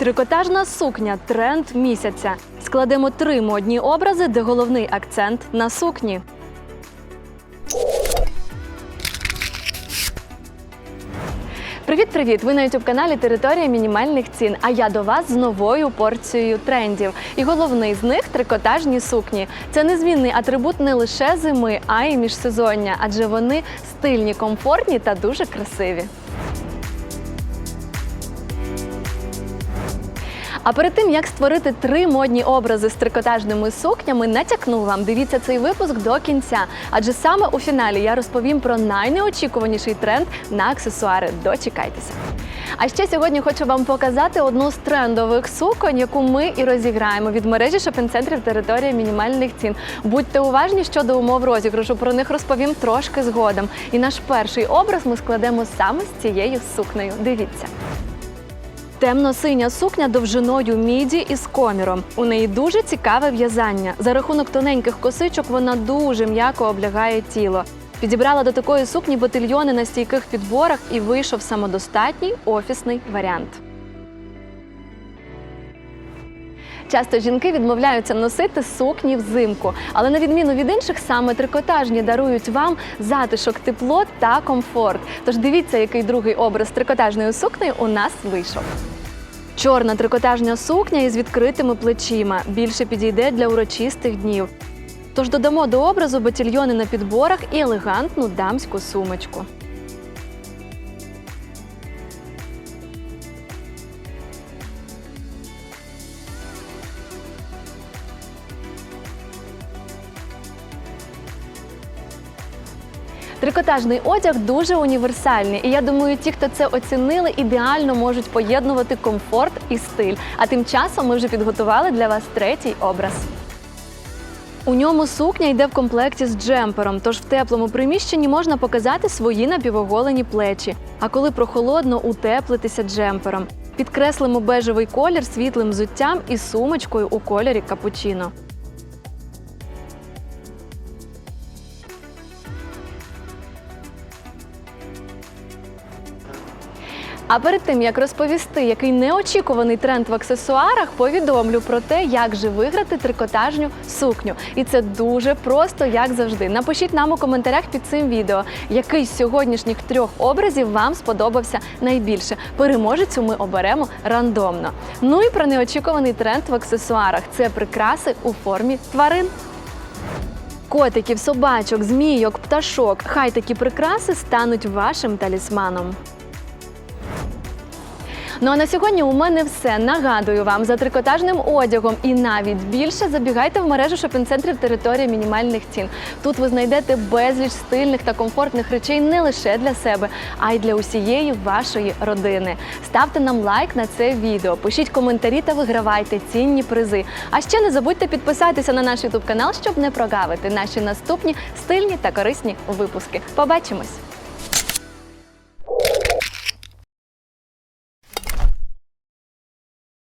Трикотажна сукня тренд місяця. Складемо три модні образи, де головний акцент на сукні. Привіт-привіт! Ви на youtube каналі Територія мінімальних цін. А я до вас з новою порцією трендів. І головний з них трикотажні сукні. Це незмінний атрибут не лише зими, а й міжсезоння, адже вони стильні, комфортні та дуже красиві. А перед тим як створити три модні образи з трикотажними сукнями, натякну вам. Дивіться цей випуск до кінця. Адже саме у фіналі я розповім про найнеочікуваніший тренд на аксесуари. Дочекайтеся. А ще сьогодні хочу вам показати одну з трендових суконь, яку ми і розіграємо від мережі шопінг-центрів територія мінімальних цін. Будьте уважні щодо умов розіграшу. Про них розповім трошки згодом. І наш перший образ ми складемо саме з цією сукнею. Дивіться. Темно-синя сукня довжиною міді із коміром. У неї дуже цікаве в'язання. За рахунок тоненьких косичок вона дуже м'яко облягає тіло. Підібрала до такої сукні ботильйони на стійких підборах і вийшов самодостатній офісний варіант. Часто жінки відмовляються носити сукні взимку, але на відміну від інших, саме трикотажні дарують вам затишок, тепло та комфорт. Тож дивіться, який другий образ трикотажної сукні у нас вийшов. Чорна трикотажня сукня із відкритими плечима більше підійде для урочистих днів. Тож додамо до образу батільйони на підборах і елегантну дамську сумочку. Трикотажний одяг дуже універсальний, і я думаю, ті, хто це оцінили, ідеально можуть поєднувати комфорт і стиль. А тим часом ми вже підготували для вас третій образ. У ньому сукня йде в комплекті з джемпером, тож в теплому приміщенні можна показати свої напівоголені плечі. А коли прохолодно, утеплитися джемпером. Підкреслимо бежевий колір світлим взуттям і сумочкою у кольорі капучино. А перед тим як розповісти, який неочікуваний тренд в аксесуарах, повідомлю про те, як же виграти трикотажню сукню. І це дуже просто, як завжди. Напишіть нам у коментарях під цим відео, який з сьогоднішніх трьох образів вам сподобався найбільше. Переможецю ми оберемо рандомно. Ну і про неочікуваний тренд в аксесуарах це прикраси у формі тварин. Котиків, собачок, змійок, пташок. Хай такі прикраси стануть вашим талісманом. Ну а на сьогодні у мене все. Нагадую вам за трикотажним одягом і навіть більше забігайте в мережу шопінг-центрів територія мінімальних цін. Тут ви знайдете безліч стильних та комфортних речей не лише для себе, а й для усієї вашої родини. Ставте нам лайк на це відео, пишіть коментарі та вигравайте цінні призи. А ще не забудьте підписатися на наш ютуб канал, щоб не прогавити наші наступні стильні та корисні випуски. Побачимось!